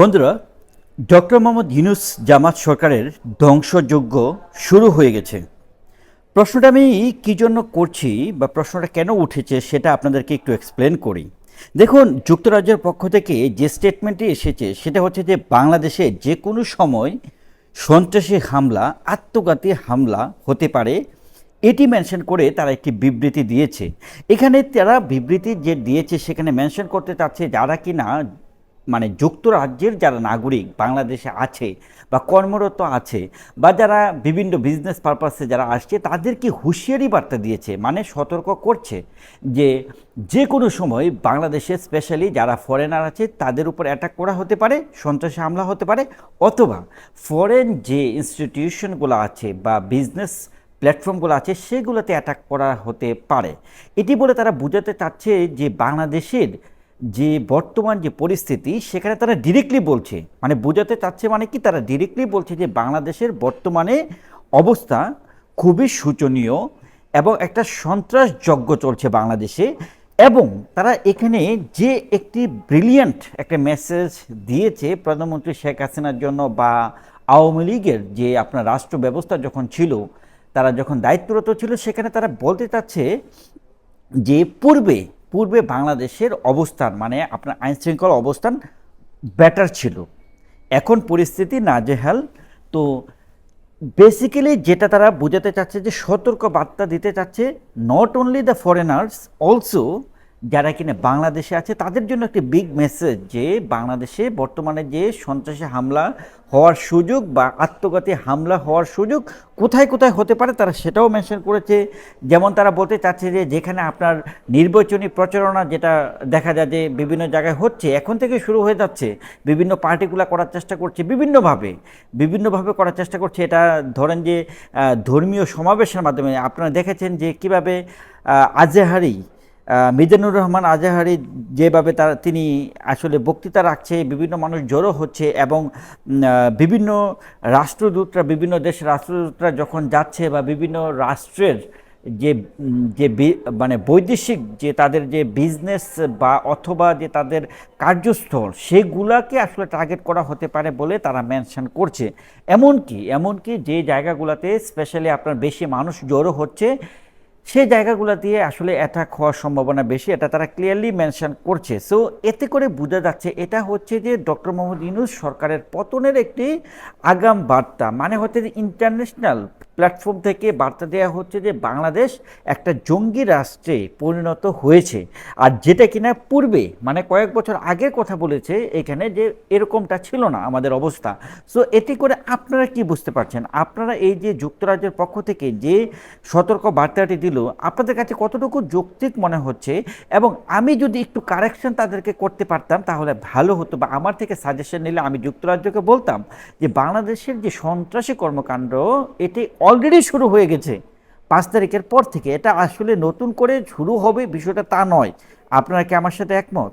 বন্ধুরা, ডক্টর মোহাম্মদ ইউনুস জামাত সরকারের ধ্বংসযজ্ঞ শুরু হয়ে গেছে। প্রশ্নটা আমি কী জন্য করছি বা প্রশ্নটা কেন উঠেছে সেটা আপনাদেরকে একটু এক্সপ্লেন করি। দেখুন, যুক্তরাজ্যের পক্ষ থেকে যে স্টেটমেন্টটি এসেছে, সেটা হচ্ছে যে বাংলাদেশে যে কোনো সময় সন্ত্রাসী হামলা, আত্মঘাতী হামলা হতে পারে, এটি মেনশন করে তারা একটি বিবৃতি দিয়েছে। এখানে তারা বিবৃতি যে দিয়েছে, সেখানে মেনশন করতে চাচ্ছে যারা কি না মানে যুক্তরাজ্যের যারা নাগরিক বাংলাদেশে আছে বা কর্মরত আছে বা যারা বিভিন্ন বিজনেস পারপাসে যারা আসছে তাদেরকে হুঁশিয়ারি বার্তা দিয়েছে? মানে সতর্ক করছে যে যে কোনো সময় বাংলাদেশে স্পেশালি যারা ফরেনার আছে, তাদের উপর অ্যাটাক করা হতে পারে, সন্ত্রাসী হামলা হতে পারে, অথবা ফরেন যে ইনস্টিটিউশনগুলো আছে বা বিজনেস প্ল্যাটফর্মগুলো আছে, সেগুলোতে অ্যাটাক করা হতে পারে। এটি বলে তারা বোঝাতে চাচ্ছে যে বাংলাদেশের যে বর্তমান যে পরিস্থিতি, সেখানে তারা ডিরেক্টলি বলছে। মানে বোঝাতে চাচ্ছে মানে কি? তারা ডিরেক্টলি বলছে যে বাংলাদেশের বর্তমানে অবস্থা খুবই শোচনীয় এবং একটা সন্ত্রাস যজ্ঞ চলছে বাংলাদেশে এবং তারা এখানে যে একটি ব্রিলিয়ান্ট একটা মেসেজ দিয়েছে প্রধানমন্ত্রী শেখ হাসিনার জন্য বা আওয়ামী লীগের যে আপনার রাষ্ট্র ব্যবস্থা যখন ছিল, তারা যখন দায়িত্বরত ছিল, সেখানে তারা বলতে চাচ্ছে যে পূর্বে পূর্বে বাংলাদেশের অবস্থান মানে আপনার আইনশৃঙ্খলা অবস্থান বেটার ছিল। এখন পরিস্থিতি নাজেহাল। তো বেসিক্যালি যেটা তারা বোঝাতে চাচ্ছে যে সতর্ক বার্তা দিতে চাচ্ছে not only the foreigners also যারা কিনা বাংলাদেশে আছে, তাদের জন্য একটি বিগ মেসেজ যে বাংলাদেশে বর্তমানে যে সন্ত্রাসী হামলা হওয়ার সুযোগ বা আত্মঘাতী হামলা হওয়ার সুযোগ কোথায় কোথায় হতে পারে তারা সেটাও মেনশন করেছে। যেমন তারা বলতে চাচ্ছে যে যেখানে আপনার নির্বাচনী প্রচারণা যেটা দেখা যায় যে বিভিন্ন জায়গায় হচ্ছে, এখন থেকে শুরু হয়ে যাচ্ছে। বিভিন্ন পার্টিগুলো করার চেষ্টা করছে বিভিন্নভাবে। বিভিন্নভাবে করার চেষ্টা করছে। এটা ধরেন যে ধর্মীয় সমাবেশের মাধ্যমে আপনারা দেখেছেন যে কীভাবে আজেহারি মিজানুর রহমান আজাহারি যেভাবে তার তিনি আসলে বক্তৃতা রাখছে, বিভিন্ন মানুষ জড়ো হচ্ছে এবং বিভিন্ন রাষ্ট্রদূতরা, বিভিন্ন দেশের রাষ্ট্রদূতরা যখন যাচ্ছে বা বিভিন্ন রাষ্ট্রের যে যে মানে বৈদেশিক যে তাদের যে বিজনেস বা অথবা যে তাদের কার্যস্থল, সেগুলাকে আসলে টার্গেট করা হতে পারে বলে তারা মেনশন করছে। এমনকি এমনকি যে জায়গাগুলোতে স্পেশালি আপনার বেশি মানুষ জড়ো হচ্ছে সেই জায়গাগুলো দিয়ে আসলে অ্যাটাক হওয়ার সম্ভাবনা বেশি, এটা তারা ক্লিয়ারলি মেনশন করছে। সো এতে করে বোঝা যাচ্ছে, এটা হচ্ছে যে ডক্টর মোহাম্মদ ইউনুস সরকারের পতনের একটি আগাম বার্তা মানে হচ্ছে যে ইন্টারন্যাশনাল প্ল্যাটফর্ম থেকে বার্তা দেওয়া হচ্ছে যে বাংলাদেশ একটা জঙ্গি রাষ্ট্রে পরিণত হয়েছে। আর যেটা কিনা পূর্বে মানে কয়েক বছর আগে কথা বলেছে এখানে যে এরকমটা ছিল না আমাদের অবস্থা। সো এতে করে আপনারা কি বুঝতে পারছেন? আপনারা এই যে যুক্তরাজ্যের পক্ষ থেকে যে সতর্ক বার্তাটি দিল, আপনাদের কাছে কতটুকু যৌক্তিক মনে হচ্ছে? এবং আমি যদি একটু কারেকশন তাদেরকে করতে পারতাম, তাহলে ভালো হতো বা আমার থেকে সাজেশন নিলে আমি যুক্তরাজ্যকে বলতাম যে, বাংলাদেশের যে সন্ত্রাসী কর্মকাণ্ড, এটি অলরেডি শুরু হয়ে গেছে। পাঁচ তারিখের পর থেকে এটা আসলে নতুন করে শুরু হবে বিষয়টা তা নয়। আপনারা কি আমার সাথে একমত?